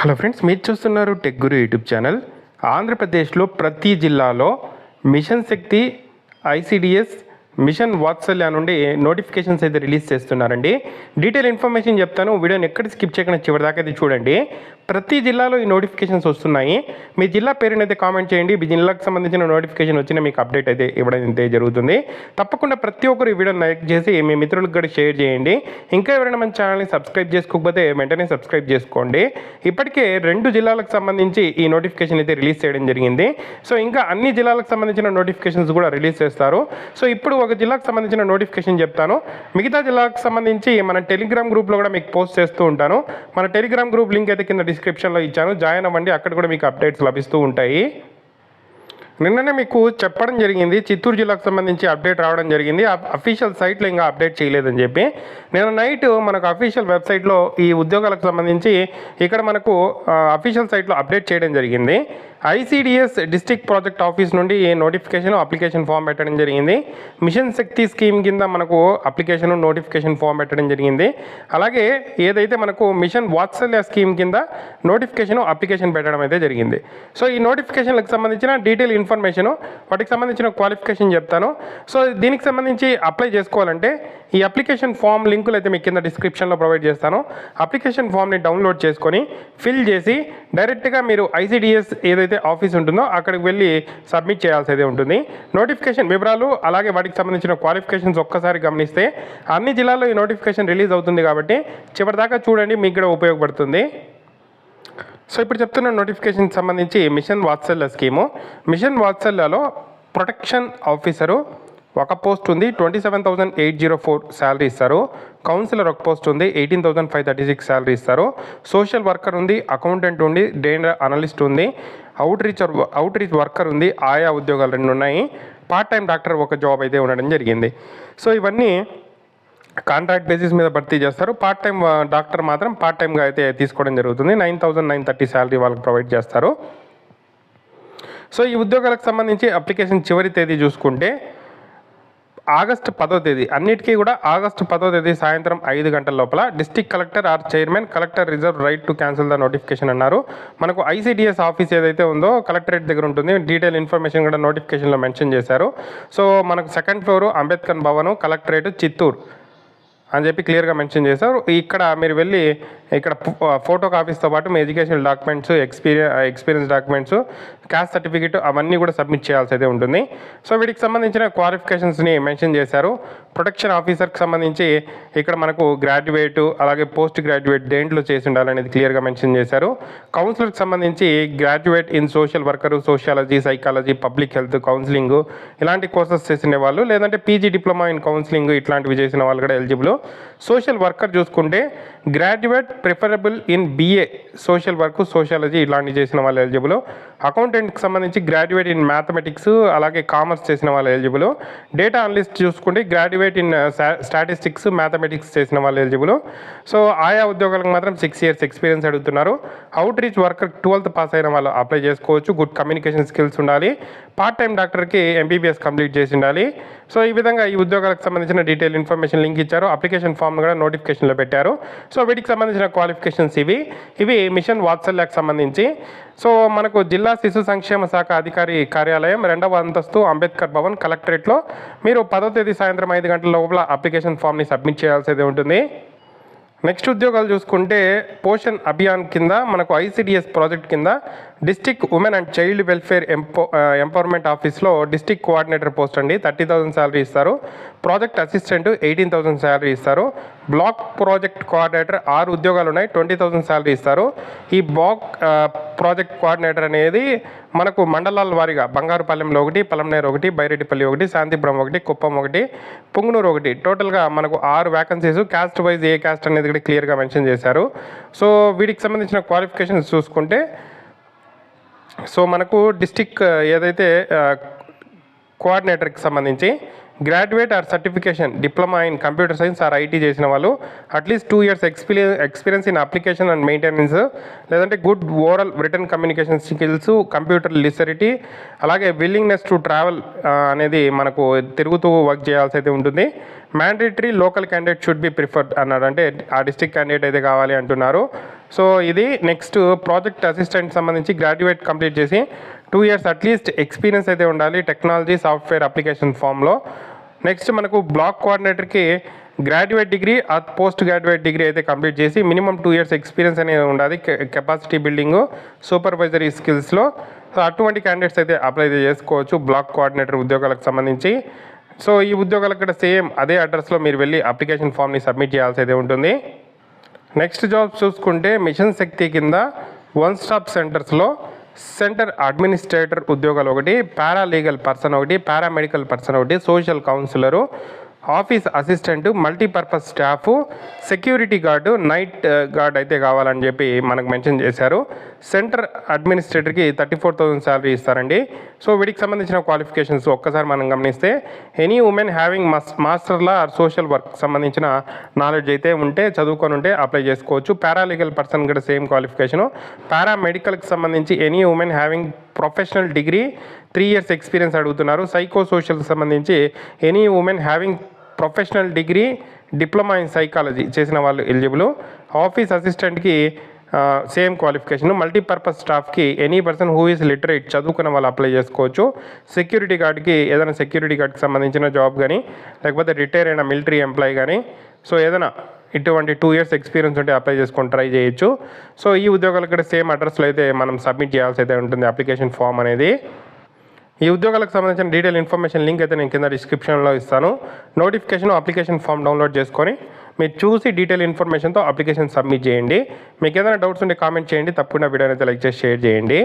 Hello friends మీరు చూస్తున్నారు tech గురు YouTube channel. ఆంధ్రప్రదేశ్లో ప్రతి జిల్లాలో mission Shakti ICDS mission Vatsalya నుండి నోటిఫికేషన్స్ అయితే రిలీజ్ చేస్తున్నారండి. డీటెయిల్ ఇన్ఫర్మేషన్ చెప్తాను. వీడియోని ఎక్కడ స్కిప్ చేయకుండా చివరి దాకా అయితే చూడండి. ప్రతి జిల్లాలో ఈ నోటిఫికేషన్స్ వస్తున్నాయి. మీ జిల్లా పేరుని అయితే కామెంట్ చేయండి. మీ జిల్లాకు సంబంధించిన నోటిఫికేషన్ వచ్చిన మీకు అప్డేట్ అయితే ఇవ్వడం అయితే జరుగుతుంది. తప్పకుండా ప్రతి ఒక్కరు ఈ వీడియోని లైక్ చేసి మీ మిత్రులకు కూడా షేర్ చేయండి. ఇంకా ఎవరైనా మన ఛానల్ని సబ్స్క్రైబ్ చేసుకోకపోతే వెంటనే సబ్స్క్రైబ్ చేసుకోండి. ఇప్పటికే రెండు జిల్లాలకు సంబంధించి ఈ నోటిఫికేషన్ అయితే రిలీజ్ చేయడం జరిగింది. సో ఇంకా అన్ని జిల్లాలకు సంబంధించిన నోటిఫికేషన్స్ కూడా రిలీజ్ చేస్తారు. సో ఇప్పుడు ఒక జిల్లాకు సంబంధించిన నోటిఫికేషన్ చెప్తాను. మిగతా జిల్లాకు సంబంధించి మన టెలిగ్రామ్ గ్రూప్లో కూడా మీకు పోస్ట్ చేస్తూ ఉంటాను. మన టెలిగ్రామ్ గ్రూప్ లింక్ అయితే కింద డిస్క్రిప్షన్లో ఇచ్చాను. జాయిన్ అవ్వండి. అక్కడ కూడా మీకు అప్డేట్స్ లభిస్తూ ఉంటాయి. నిన్ననే మీకు చెప్పడం జరిగింది. చిత్తూరు జిల్లాకు సంబంధించి అప్డేట్ రావడం జరిగింది. అఫీషియల్ సైట్లో ఇంకా అప్డేట్ చేయలేదని చెప్పి. నేను నైట్ మనకు అఫీషియల్ వెబ్సైట్లో ఈ ఉద్యోగాలకు సంబంధించి ఇక్కడ మనకు అఫీషియల్ సైట్లో అప్డేట్ చేయడం జరిగింది. ఐసిడిఎస్ డిస్ట్రిక్ట్ ప్రాజెక్ట్ ఆఫీస్ నుండి నోటిఫికేషన్ అప్లికేషన్ ఫామ్ పెట్టడం జరిగింది. మిషన్ శక్తి స్కీమ్ కింద మనకు అప్లికేషన్ నోటిఫికేషన్ ఫామ్ పెట్టడం జరిగింది. అలాగే ఏదైతే మనకు మిషన్ వాత్సల్య స్కీమ్ కింద నోటిఫికేషన్ అప్లికేషన్ పెట్టడం అయితే జరిగింది. సో ఈ నోటిఫికేషన్లకు సంబంధించిన డీటెయిల్ ఇన్ఫర్మేషన్ వాటికి సంబంధించిన క్వాలిఫికేషన్ చెప్తాను. సో దీనికి సంబంధించి అప్లై చేసుకోవాలంటే ఈ అప్లికేషన్ ఫామ్ లింకులు అయితే మీకు కింద డిస్క్రిప్షన్లో ప్రొవైడ్ చేస్తాను. అప్లికేషన్ ఫామ్ని డౌన్లోడ్ చేసుకొని ఫిల్ చేసి డైరెక్ట్గా మీరు ఐసిడిఎస్ ఏదైతే ఆఫీస్ ఉంటుందో అక్కడికి వెళ్ళి సబ్మిట్ చేయాల్సి అయితే ఉంటుంది. నోటిఫికేషన్ వివరాలు అలాగే వాటికి సంబంధించిన క్వాలిఫికేషన్స్ ఒక్కసారి గమనిస్తే అన్ని జిల్లాల్లో ఈ నోటిఫికేషన్ రిలీజ్ అవుతుంది కాబట్టి చివరిదాకా చూడండి మీకు కూడా ఉపయోగపడుతుంది. సో ఇప్పుడు చెప్తున్న నోటిఫికేషన్ సంబంధించి మిషన్ వాత్సల్య స్కీము. మిషన్ వాత్సల్యలో ప్రొటెక్షన్ ఆఫీసరు ఒక పోస్ట్ ఉంది twenty seven thousand eight zero four salary ఇస్తారు. కౌన్సిలర్ ఒక పోస్ట్ ఉంది eighteen thousand five thirty six salary ఇస్తారు. సోషల్ వర్కర్ ఉంది అకౌంటెంట్ ఉంది డేటా అనలిస్ట్ ఉంది. Outreach outreach worker ఉంది. ఆయా ఉద్యోగాలు రెండు ఉన్నాయి. పార్ట్ టైం డాక్టర్ ఒక జాబ్ అయితే ఉండడం జరిగింది. సో ఇవన్నీ కాంట్రాక్ట్ బేసిస్ మీద భర్తీ చేస్తారు. పార్ట్ టైం డాక్టర్ మాత్రం పార్ట్ టైంగా అయితే తీసుకోవడం జరుగుతుంది. Nine thousand nine thirty salary వాళ్ళకి ప్రొవైడ్ చేస్తారు. సో ఈ ఉద్యోగాలకు సంబంధించి అప్లికేషన్ చివరి తేదీ చూసుకుంటే ఆగస్టు పదో తేదీ. అన్నిటికీ కూడా ఆగస్టు పదో తేదీ సాయంత్రం ఐదు గంటల లోపల district collector or chairman collector reserve right to cancel the notification అన్నారు. మనకు ఐసీడీఎస్ ఆఫీస్ ఏదైతే ఉందో కలెక్టరేట్ దగ్గర ఉంటుంది. డీటెయిల్ ఇన్ఫర్మేషన్ కూడా నోటిఫికేషన్లో మెన్షన్ చేశారు. సో మనకు second floor Ambedkar Bhavan collectorate Chittoor అని చెప్పి క్లియర్గా మెన్షన్ చేశారు. ఇక్కడ మీరు వెళ్ళి ఇక్కడ ఫోటో కాపీస్తో పాటు మీ educational documents experience experience documents caste certificate అవన్నీ కూడా సబ్మిట్ చేయాల్సి అయితే ఉంటుంది. సో వీటికి సంబంధించిన క్వాలిఫికేషన్స్ని మెన్షన్ చేశారు. ప్రొటెక్షన్ ఆఫీసర్కి సంబంధించి ఇక్కడ మనకు గ్రాడ్యుయేట్ అలాగే పోస్ట్ గ్రాడ్యుయేట్ దేంట్లో చేసి ఉండాలనేది క్లియర్గా మెన్షన్ చేశారు. కౌన్సిలర్కి సంబంధించి graduate in social worker sociology psychology public health counselling ఇలాంటి కోర్సెస్ చేసిన వాళ్ళు లేదంటే పీజీ డిప్లొమా ఇన్ కౌన్సిలింగ్ ఇట్లాంటివి చేసిన వాళ్ళు కూడా ఎలిజిబుల్ సోషల్ వర్కర్ చూసుకుంటే graduate preferable in BA social work sociology ఇలాంటివి చేసిన వాళ్ళు ఎలిజిబుల్ అకౌంటెంట్కి సంబంధించి గ్రాడ్యుయేట్ ఇన్ మ్యాథమెటిక్స్ అలాగే కామర్స్ చేసిన వాళ్ళు ఎలిజిబుల్. డేటా అనలిస్ట్ చూసుకుంటే graduate in uh, statistics mathematics చేసిన వాళ్ళు ఎలిజిబుల్. సో ఆయా ఉద్యోగాలకు మాత్రం సిక్స్ ఇయర్స్ ఎక్స్పీరియన్స్ అడుగుతున్నారు. Outreach worker twelfth pass అయిన వాళ్ళు అప్లై చేసుకోవచ్చు. గుడ్ కమ్యూనికేషన్ స్కిల్స్ ఉండాలి. పార్ట్ టైం డాక్టర్కి ఎంబీబీఎస్ కంప్లీట్ చేసి ఉండాలి. సో ఈ విధంగా ఈ ఉద్యోగాలకు సంబంధించిన డీటెయిల్ ఇన్ఫర్మేషన్ లింక్ ఇచ్చారు. అప్లికేషన్ ఫామ్ కూడా నోటిఫికేషన్లో పెట్టారు. సో వీటికి సంబంధించిన క్వాలిఫికేషన్స్ ఇవి. ఇవి మిషన్ వాత్సల్యాకు సంబంధించి. సో మనకు జిల్లా శిశు సంక్షేమ శాఖ అధికారి కార్యాలయం రెండవ అంతస్తు అంబేద్కర్ భవన్ కలెక్టరేట్లో మీరు పదో తేదీ సాయంత్రం ఐదు గంటల లోపల అప్లికేషన్ ఫామ్ని సబ్మిట్ చేయాల్సి ఉంటుంది. నెక్స్ట్ ఉద్యోగాలు చూసుకుంటే పోషన్ అభియాన్ కింద మనకు ఐసిడిఎస్ ప్రాజెక్ట్ కింద district women and child welfare ఎంపో empowerment ఆఫీస్లో డిస్టిక్ కోఆర్డినేటర్ పోస్ట్ అండి. థర్టీ థౌసండ్ శాలరీ ఇస్తారు. Project assistant eighteen thousand salary ఇస్తారు. బ్లాక్ ప్రాజెక్ట్ కోఆర్డినేటర్ ఆరు ఉద్యోగాలు ఉన్నాయి ట్వంటీ థౌసండ్ శాలరీ ఇస్తారు. ఈ బ్లాక్ ప్రాజెక్ట్ కోఆర్డినేటర్ అనేది మనకు మండలాల వారీగా బంగారుపాలెంలో ఒకటి పలంనేరు ఒకటి బైరెడ్డిపల్లి ఒకటి శాంతిపురం ఒకటి కుప్పం ఒకటి పుంగునూరు ఒకటి. టోటల్గా మనకు ఆరు వ్యాకన్సీస్ క్యాస్ట్ వైజ్ ఏ క్యాస్ట్ అనేది కూడా క్లియర్గా మెన్షన్ చేశారు. సో వీటికి సంబంధించిన క్వాలిఫికేషన్స్ చూసుకుంటే సో మనకు డిస్టిక్ ఏదైతే కోఆర్డినేటర్కి సంబంధించి graduate or certification diploma in computer science or IT చేసిన వాళ్ళు at least two years experience experience in application and maintenance లేదంటే good oral written communication skills computer literacy అలాగే విల్లింగ్నెస్ టు ట్రావెల్ అనేది మనకు తిరుగుతూ వర్క్ చేయాల్సి అయితే ఉంటుంది. Mandatory local candidate should be preferred అన్నాడు అంటే ఆ డిస్టిక్ క్యాండిడేట్ అయితే కావాలి అంటున్నారు. సో ఇది నెక్స్ట్ ప్రాజెక్ట్ అసిస్టెంట్ సంబంధించి గ్రాడ్యుయేట్ కంప్లీట్ చేసి two years at least experience అయితే ఉండాలి టెక్నాలజీ సాఫ్ట్వేర్ అప్లికేషన్ ఫామ్లో నెక్స్ట్ మనకు బ్లాక్ కోఆర్డినేటర్కి గ్రాడ్యుయేట్ డిగ్రీ ఆ పోస్ట్ గ్రాడ్యుయేట్ డిగ్రీ అయితే కంప్లీట్ చేసి మినిమం టూ ఇయర్స్ ఎక్స్పీరియన్స్ అనేది ఉండాలి కెపాసిటీ బిల్డింగ్ సూపర్వైజరీ స్కిల్స్లో సో అటువంటి క్యాండిడేట్స్ అయితే అప్లై చేసుకోవచ్చు బ్లాక్ కోఆర్డినేటర్ ఉద్యోగాలకు సంబంధించి. సో ఈ ఉద్యోగాలకు కూడా సేమ్ అదే అడ్రస్లో మీరు వెళ్ళి అప్లికేషన్ ఫామ్ని సబ్మిట్ చేయాల్సి అయితే ఉంటుంది. నెక్స్ట్ జాబ్ చూసుకుంటే మిషన్ శక్తి కింద వన్ స్టాప్ సెంటర్స్లో సెంటర్ అడ్మినిస్ట్రేటర్ ఉద్యోగాలు ఒకటి పారాలీగల్ పర్సన్ ఒకటి పారామెడికల్ పర్సన్ ఒకటి social counsellor office assistant multipurpose staff security guard night guard అయితే కావాలని చెప్పి మనకు మెన్షన్ చేశారు. సెంటర్ అడ్మినిస్ట్రేటర్కి థర్టీ ఫోర్ థౌసండ్ శాలరీ ఇస్తారండి. సో వీటికి సంబంధించిన క్వాలిఫికేషన్స్ ఒక్కసారి మనం గమనిస్తే ఎనీ ఉమెన్ హ్యావింగ్ మస్ మాస్టర్లా ఆర్ సోషల్ వర్క్ సంబంధించిన నాలెడ్జ్ అయితే ఉంటే చదువుకొని ఉంటే అప్లై చేసుకోవచ్చు. పారాలీగల్ పర్సన్ కూడా సేమ్ క్వాలిఫికేషను. పారామెడికల్కి సంబంధించి any women having professional degree three years experience అడుగుతున్నారు. సైకో సోషల్కి సంబంధించి any women having professional degree diploma in psychology చేసిన వాళ్ళు ఎలిజిబుల్. ఆఫీస్ అసిస్టెంట్కి సేమ్ క్వాలిఫికేషన్ మల్టీపర్పస్ స్టాఫ్కి any person who is literate చదువుకున్న వాళ్ళు అప్లై చేసుకోవచ్చు. సెక్యూరిటీ గార్డ్కి ఏదైనా సెక్యూరిటీ గార్డ్కి సంబంధించిన జాబ్ కానీ లేకపోతే రిటైర్ అయిన మిలిటరీ ఎంప్లాయ్ కానీ సో ఏదైనా ఇటువంటి టూ ఇయర్స్ ఎక్స్పీరియన్స్ ఉంటే అప్లై చేసుకొని ట్రై చేయొచ్చు. సో ఈ ఉద్యోగాలు కూడా సేమ్ అడ్రస్లో అయితే మనం సబ్మిట్ చేయాల్సి అయితే ఉంటుంది అప్లికేషన్ ఫామ్ అనేది. ఈ ఉద్యోగాలకు సంబంధించిన డీటెయిల్ ఇన్ఫర్మేషన్ లింక్ అయితే నేను కింద డిస్క్రిప్షన్లో ఇస్తాను. నోటిఫికేషన్ అప్లికేషన్ ఫామ్ డౌన్లోడ్ చేసుకొని మీరు చూసి డీటెయిల్ ఇన్ఫర్మేషన్తో అప్లికేషన్ సబ్మిట్ చేయండి. మీకు ఏదైనా డౌట్స్ ఉంటే కామెంట్ చేయండి. తప్పకుండా వీడియోని అయితే లైక్ చేసి షేర్ చేయండి.